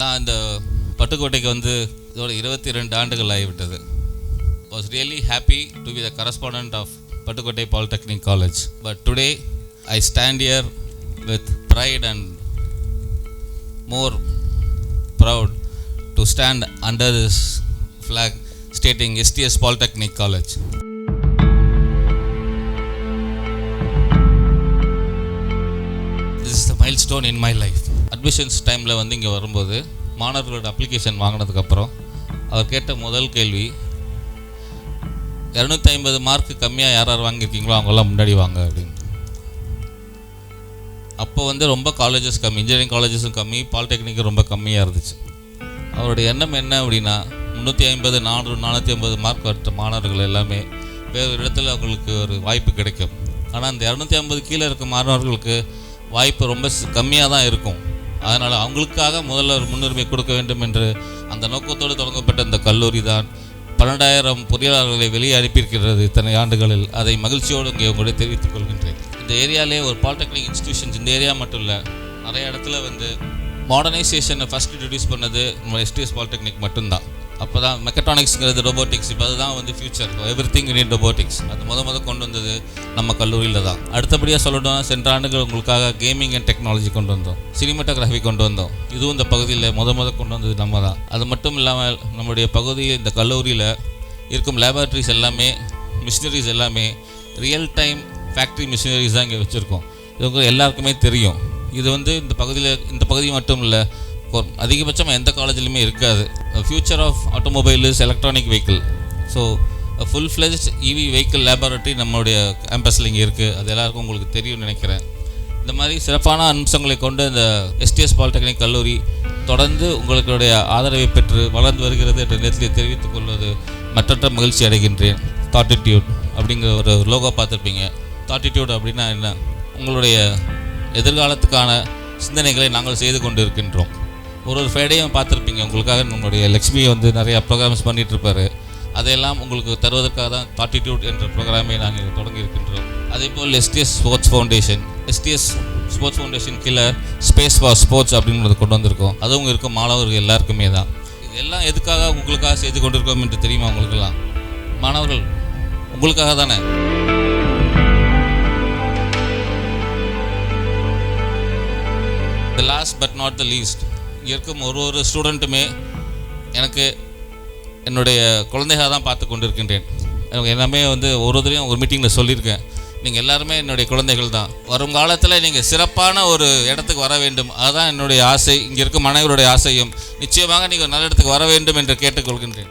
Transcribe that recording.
நான் இந்த பட்டுக்கோட்டைக்கு வந்து இதோட இருபத்தி ரெண்டு ஆண்டுகள் ஆகிவிட்டது. Was really happy to be the correspondent of Pattukkottai polytechnic college but today I stand here with pride and more proud to stand under this flag stating STS polytechnic college this is the milestone in my life admissions டைமில் வந்து இங்கே வரும்போது மாணவர்களோட application வாங்கினதுக்கப்புறம் அவர் கேட்ட முதல் கேள்வி இரநூத்தி ஐம்பது மார்க் கம்மியாக யார் யார் வாங்கியிருக்கீங்களோ அவங்கெல்லாம் முன்னாடி வாங்க அப்படின்னு. அப்போ வந்து ரொம்ப காலேஜஸ் கம்மி இன்ஜினியரிங் காலேஜஸும் கம்மி பாலிடெக்னிக்கும் ரொம்ப கம்மியாக இருந்துச்சு. அவருடைய எண்ணம் என்ன அப்படின்னா முந்நூற்றி ஐம்பது நானூறு நானூற்றி ஐம்பது மார்க் வட்ட மாணவர்கள் எல்லாமே வேறு இடத்துல அவங்களுக்கு ஒரு வாய்ப்பு கிடைக்கும். ஆனால் அந்த இரநூத்தி ஐம்பது கீழே இருக்க மாணவர்களுக்கு வாய்ப்பு ரொம்ப கம்மியாக தான் இருக்கும். அதனால் அவங்களுக்காக முதல்ல முன்னுரிமை கொடுக்க வேண்டும் என்று அந்த நோக்கத்தோடு தொடங்கப்பட்ட இந்த கல்லூரி தான் பன்னெண்டாயிரம் பொறியாளர்களை வெளியே அனுப்பியிருக்கிறது இத்தனை ஆண்டுகளில். அதை மகிழ்ச்சியோடு இங்கே உங்களுடைய தெரிவித்துக் கொள்கின்றேன். இந்த ஏரியாலே ஒரு பாலிடெக்னிக் இன்ஸ்டிடியூஷன்ஸ் இந்த ஏரியா மட்டும் இல்லை நிறைய இடத்துல வந்து மாடர்னைசேஷனை ஃபஸ்ட் இன்ட்ரடியூஸ் பண்ணது நம்ம எஸ்டிஎஸ் பாலிடெக்னிக் மட்டும்தான். அப்போ தான் மெக்கட்ரானிக்ஸுங்கிறது ரோபோட்டிக்ஸ் இப்போ அதுதான் வந்து future everything in robotics அது முத முத கொண்டு வந்தது நம்ம கல்லூரியில் தான். அடுத்தபடியாக சொல்லணும்னா சென்ற ஆண்டுகள் உங்களுக்காக கேமிங் அண்ட் டெக்னாலஜி கொண்டு வந்தோம். சினிமாட்டோகிராஃபி கொண்டு வந்தோம். இதுவும் இந்த பகுதியில் முத முத கொண்டு வந்தது நம்ம தான். அது மட்டும் இல்லாமல் நம்முடைய பகுதியில் இந்த கல்லூரியில் இருக்கும் லேபரட்டரிஸ் எல்லாமே மிஷினரிஸ் எல்லாமே ரியல் டைம் ஃபேக்ட்ரி மிஷினரிஸ் தான் இங்கே வச்சுருக்கோம். இது உங்களுக்கு எல்லாருக்குமே தெரியும். இது வந்து இந்த பகுதியில் இந்த பகுதி மட்டும் இல்லை அதிகபட்சமாக எந்த காலேஜ்லையுமே இருக்காது. Future of automobile is electronic vehicle so full fledged EV vehicle laboratory நம்மளுடைய கேம்பஸில் இங்கே இருக்குது அது எல்லாருக்கும் உங்களுக்கு தெரியும்னு நினைக்கிறேன். இந்த மாதிரி சிறப்பான அம்சங்களை கொண்டு இந்த எஸ்டிஎஸ் பாலிடெக்னிக் கல்லூரி தொடர்ந்து உங்களுடைய ஆதரவை பெற்று வளர்ந்து வருகிறது என்ற நேரத்தில் தெரிவித்துக் கொள்வது மற்றற்ற மகிழ்ச்சி அடைகின்றேன். தாட்டிடியூட் அப்படிங்கிற ஒரு லோகோ பார்த்துருப்பீங்க. தாட்டிடியூட் அப்படின்னா என்ன? உங்களுடைய எதிர்காலத்துக்கான சிந்தனைகளை நாங்கள் செய்து கொண்டு இருக்கின்றோம் ஒரு ஒரு ஃப்ரைடேயும் பார்த்துருப்பீங்க. உங்களுக்காக நம்மளுடைய லக்ஷ்மி வந்து நிறையா ப்ரோக்ராம்ஸ் பண்ணிகிட்ருப்பாரு அதையெல்லாம் உங்களுக்கு தருவதற்காக தான் தாட்டிடியூட் என்ற ப்ரோக்ராமை நாங்கள் தொடங்கி இருக்கின்றோம். அதே போல் STS sports foundation STS sports foundation கீழே ஸ்பேஸ் ஃபார் ஸ்போர்ட்ஸ் அப்படின்றது கொண்டு வந்திருக்கோம். அதுவும் இருக்கும். மாணவர்கள் எல்லாருக்குமே தான். இது எல்லாம் எதுக்காக உங்களுக்காக செய்து கொண்டிருக்கோம் என்று தெரியுமா உங்களுக்கெல்லாம்? மாணவர்கள் உங்களுக்காக தானே? The last but not the least இருக்கும் ஒரு ஒரு ஸ்டூடெண்ட்டுமே எனக்கு என்னுடைய குழந்தையாக தான் பார்த்து கொண்டிருக்கின்றேன். எனக்கு எல்லாமே வந்து ஒரு ஒருத்தரையும் ஒரு மீட்டிங்கில் சொல்லியிருக்கேன். நீங்கள் எல்லாருமே என்னுடைய குழந்தைகள் தான். வரும் காலத்தில் நீங்கள் சிறப்பான ஒரு இடத்துக்கு வர வேண்டும். அதுதான் என்னுடைய ஆசை. இங்கே இருக்கும் மனைவருடைய ஆசையும். நிச்சயமாக நீங்கள் நல்ல இடத்துக்கு வர வேண்டும் என்று கேட்டுக்கொள்கின்றேன்.